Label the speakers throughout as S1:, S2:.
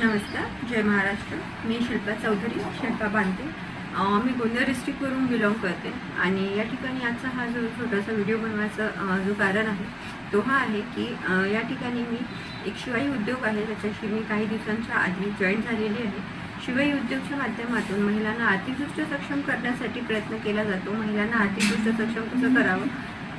S1: नमस्कार जय महाराष्ट्र. मी शिल्पा चौधरी शिल्पा बांधते. मी गोंदिया डिस्ट्रिक्टवरून बिलॉंग करते आणि या ठिकाणी आजचा हा जो छोटासा व्हिडिओ बनवायचा जो कारण आहे तो हा आहे की या ठिकाणी मी एक शिवाई उद्योग आहे त्याच्याशी मी काही दिवसांच्या आधी जॉईन झालेली आहे. शिवाई उद्योगच्या माध्यमातून महिलांना आर्थिकदृष्ट्या सक्षम करण्यासाठी प्रयत्न केला जातो. महिलांना आर्थिकदृष्ट्या सक्षम कसं करावं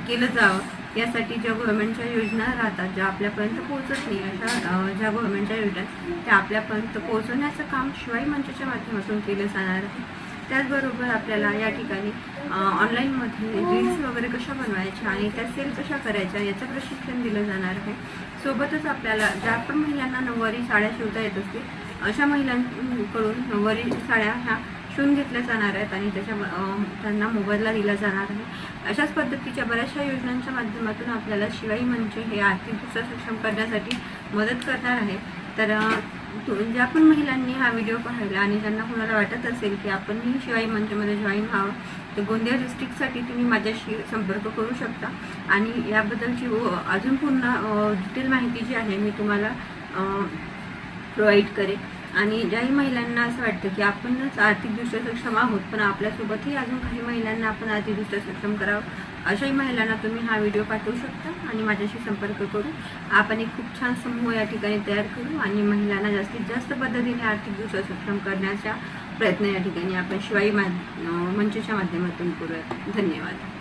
S1: केलं जावं यासाठी ज्या गव्हर्नमेंटच्या योजना राहतात ज्या आपल्यापर्यंत पोहोचत नाही अशा ज्या गव्हर्नमेंटच्या योजना त्या आपल्यापर्यंत पोहोचवण्याचं काम शिवाई मंचाच्या माध्यमातून केलं जाणार आहे. त्याचबरोबर आपल्याला या ठिकाणी ऑनलाईनमध्ये रील्स वगैरे कशा बनवायच्या आणि त्या सेल कशा करायच्या याचं प्रशिक्षण दिलं जाणार आहे. सोबतच आपल्याला ज्या पण महिलांना नऊवारी साड्या शिवता येत असतील अशा महिलांकडून नऊवारी साड्या ह्या शिवून घेतल्या जाणार आहेत आणि त्याच्या त्यांना मोबदला दिला जाणार आहे. अशाच पद्धतीच्या बऱ्याचशा योजनांच्या माध्यमातून आपल्याला शिवाई मंच हे आर्थिकदृष्ट्या सक्षम करण्यासाठी मदत करणार आहे. तर तु- ज्या पण महिलांनी हा व्हिडिओ पाहिला आणि ज्यांना कुणाला वाटत असेल की आपणही शिवाई मंचमध्ये जॉईन व्हावं तर गोंदिया डिस्ट्रिक्टसाठी तुम्ही माझ्याशी संपर्क करू शकता. आणि याबद्दलची अजून पूर्ण डिटेल माहिती जी आहे मी तुम्हाला प्रोव्हाइड करेन. आणि ज्याही महिलांना असं वाटतं की आपणच आर्थिकदृष्ट्या सक्षम आहोत पण आपल्यासोबतही अजून काही महिलांना आपण आर्थिकदृष्ट्या सक्षम करावं अशाही महिलांना तुम्ही हा व्हिडिओ पाठवू शकता आणि माझ्याशी संपर्क करू. आपण एक खूप छान समूह या ठिकाणी तयार करू आणि महिलांना जास्तीत जास्त पद्धतीने आर्थिकदृष्ट्या सक्षम करण्याचा प्रयत्न या ठिकाणी आपण शिवाई मा मंचच्या माध्यमातून करूया धन्यवाद.